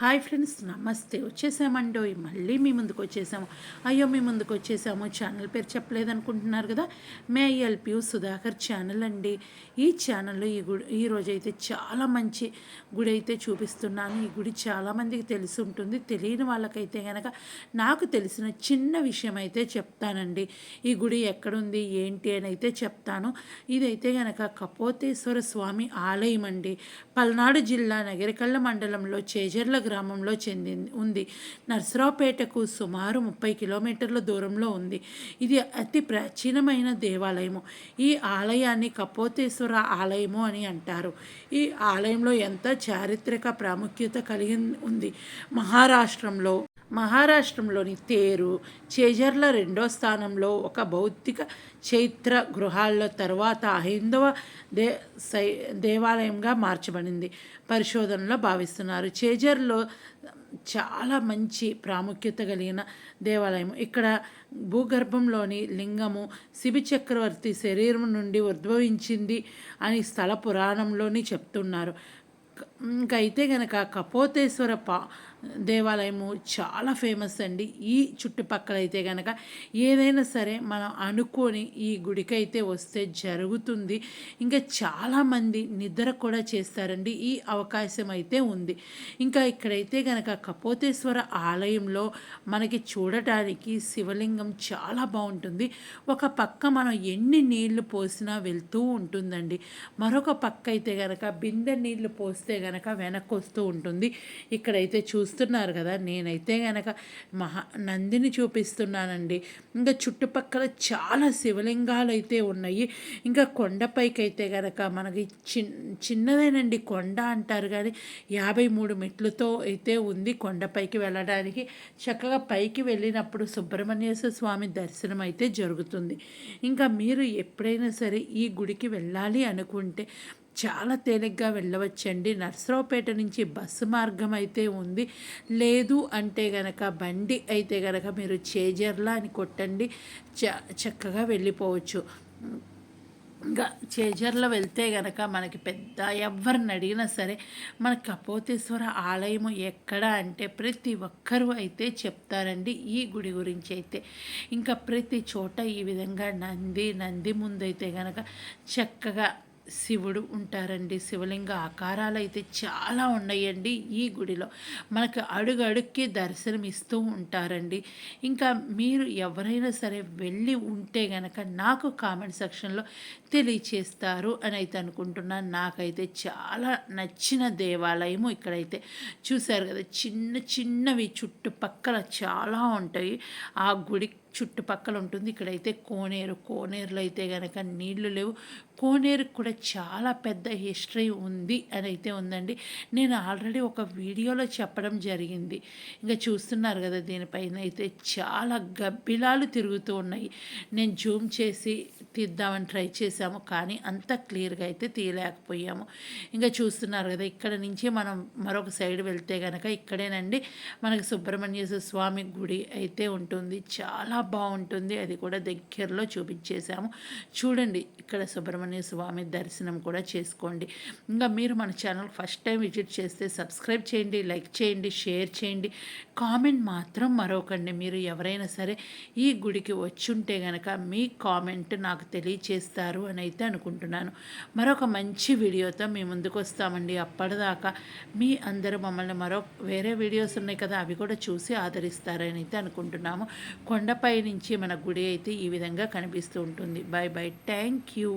Hi friends నమస్తే. వచ్చేసామండో మళ్ళీ మీ ముందుకు వచ్చేసాము. అయ్యో మీ ముందుకు వచ్చేసాము. ఛానల్ పేరు చెప్పలేదు అనుకుంటున్నారు కదా? మే ఎల్పి సుధాకర్ ఛానల్ అండి. ఈ ఛానల్లో ఈ గుడి ఈ అయితే చాలా మంచి గుడి అయితే చూపిస్తున్నాను. ఈ గుడి చాలామందికి తెలిసి ఉంటుంది. తెలియని వాళ్ళకైతే కనుక నాకు తెలిసిన చిన్న విషయం అయితే చెప్తానండి. ఈ గుడి ఎక్కడుంది? ఏంటి అని అయితే చెప్తాను. ఇదైతే కనుక కపోతేశ్వర స్వామి ఆలయం అండి. పల్నాడు జిల్లా నగరికల్ల మండలంలో చేజర్ల గ్రామంలో చెందింది ఉంది. నర్సరావుపేటకు సుమారు ముప్పై కిలోమీటర్ల దూరంలో ఉంది. ఇది అతి ప్రాచీనమైన దేవాలయము. ఈ ఆలయాన్ని కపోతేశ్వర ఆలయము అని అంటారు. ఈ ఆలయంలో ఎంత చారిత్రక ప్రాముఖ్యత కలిగి ఉంది. మహారాష్ట్రంలో మహారాష్ట్రంలోని తేరు చేజర్ల రెండో స్థానంలో ఒక భౌతిక చైత్ర గృహాల్లో తర్వాత హైందవ దే సై దేవాలయంగా మార్చబడింది. పరిశోధనలో భావిస్తున్నారు. చేజర్లో చాలా మంచి ప్రాముఖ్యత కలిగిన దేవాలయం. ఇక్కడ భూగర్భంలోని లింగము శిబి చక్రవర్తి శరీరం నుండి ఉద్భవించింది అని స్థల పురాణంలోని చెప్తున్నారు. ఇంకైతే గనక కపోతేశ్వర పా దేవాలయము చాలా ఫేమస్ అండి. ఈ చుట్టుపక్కల అయితే కనుక ఏదైనా సరే మనం అనుకొని ఈ గుడికైతే వస్తే జరుగుతుంది. ఇంకా చాలామంది నిద్ర కూడా చేస్తారండి. ఈ అవకాశం అయితే ఉంది. ఇంకా ఇక్కడైతే కనుక కపోతేశ్వర ఆలయంలో మనకి చూడటానికి శివలింగం చాలా బాగుంటుంది. ఒక పక్క మనం ఎన్ని నీళ్ళు పోసినా వెళ్తూ ఉంటుందండి. మరొక పక్క అయితే కనుక బిందె నీళ్ళు పోస్తే కనుక వెనక్కి వస్తూ ఉంటుంది. ఇక్కడైతే చూ చూస్తున్నారు కదా నేనైతే కనుక మహా నందిని చూపిస్తున్నానండి. ఇంకా చుట్టుపక్కల చాలా శివలింగాలు అయితే ఉన్నాయి. ఇంకా కొండపైకి అయితే కనుక మనకి చిన్ చిన్నదేనండి కొండ అంటారు కానీ యాభై మూడు మెట్లతో అయితే ఉంది కొండపైకి వెళ్ళడానికి. చక్కగా పైకి వెళ్ళినప్పుడు సుబ్రహ్మణ్యేశ్వర స్వామి దర్శనం అయితే జరుగుతుంది. ఇంకా మీరు ఎప్పుడైనా సరే ఈ గుడికి వెళ్ళాలి అనుకుంటే చాలా తేలిగ్గా వెళ్ళవచ్చండి. నర్సరావుపేట నుంచి బస్సు మార్గం అయితే ఉంది. లేదు అంటే గనక బండి అయితే గనక మీరు చేజర్లా అని కొట్టండి. చ చక్కగా వెళ్ళిపోవచ్చు. ఇంకా చేజర్లో వెళ్తే గనక మనకి పెద్ద ఎవరిని అడిగినా సరే మన కపోతేశ్వర ఆలయం ఎక్కడ అంటే ప్రతి ఒక్కరూ అయితే చెప్తారండి ఈ గుడి గురించి అయితే. ఇంకా ప్రతి చోట ఈ విధంగా నంది నంది ముందైతే గనక చక్కగా శివుడు ఉంటారండి. శివలింగ ఆకారాలు అయితే చాలా ఉన్నాయండి ఈ గుడిలో. మనకు అడుగు అడుక్కి దర్శనం ఇస్తూ ఉంటారండి. ఇంకా మీరు ఎవరైనా సరే వెళ్ళి ఉంటే గనక నాకు కామెంట్ సెక్షన్లో తెలియచేస్తారు అని అయితే అనుకుంటున్నాను. నాకైతే చాలా నచ్చిన దేవాలయము ఇక్కడైతే. చూశారు కదా చిన్న చిన్నవి చుట్టుపక్కల చాలా ఉంటాయి. ఆ గుడి చుట్టుపక్కల ఉంటుంది. ఇక్కడైతే కోనేరు కోనేరులో అయితే కనుక నీళ్ళు లేవు. కోనేరుకు కూడా చాలా పెద్ద హిస్టరీ ఉంది అని అయితే ఉందండి. నేను ఆల్రెడీ ఒక వీడియోలో చెప్పడం జరిగింది. ఇంకా చూస్తున్నారు కదా దీనిపైన అయితే చాలా గబ్బిలాలు తిరుగుతూ ఉన్నాయి. నేను జూమ్ చేసి తీద్దామని ట్రై చేశాము కానీ అంత క్లియర్గా అయితే తీయలేకపోయాము. ఇంకా చూస్తున్నారు కదా ఇక్కడ నుంచి మనం మరొక సైడ్ వెళ్తే కనుక ఇక్కడేనండి మనకి సుబ్రహ్మణ్యేశ్వర స్వామి గుడి అయితే ఉంటుంది. చాలా బాగుంటుంది. అది కూడా దగ్గరలో చూపించేశాము. చూడండి ఇక్కడ సుబ్రహ్మణ్య స్వామి దర్శనం కూడా చేసుకోండి. ఇంకా మీరు మన ఛానల్ ఫస్ట్ టైం విజిట్ చేస్తే సబ్స్క్రైబ్ చేయండి లైక్ చేయండి షేర్ చేయండి. కామెంట్ మాత్రం మరొకండి. మీరు ఎవరైనా సరే ఈ గుడికి వచ్చుంటే కనుక మీ కామెంట్ నాకు తెలియచేస్తారు అని అయితే అనుకుంటున్నాను. మరొక మంచి వీడియోతో మీ ముందుకు వస్తామండి. అప్పటిదాకా మీ అందరూ మమ్మల్ని మరో వేరే వీడియోస్ ఉన్నాయి కదా అవి కూడా చూసి ఆదరిస్తారని అయితే అనుకుంటున్నాము. కొండపై నుంచి మన గుడి అయితే ఈ విధంగా కనిపిస్తూ ఉంటుంది. Bye bye thank you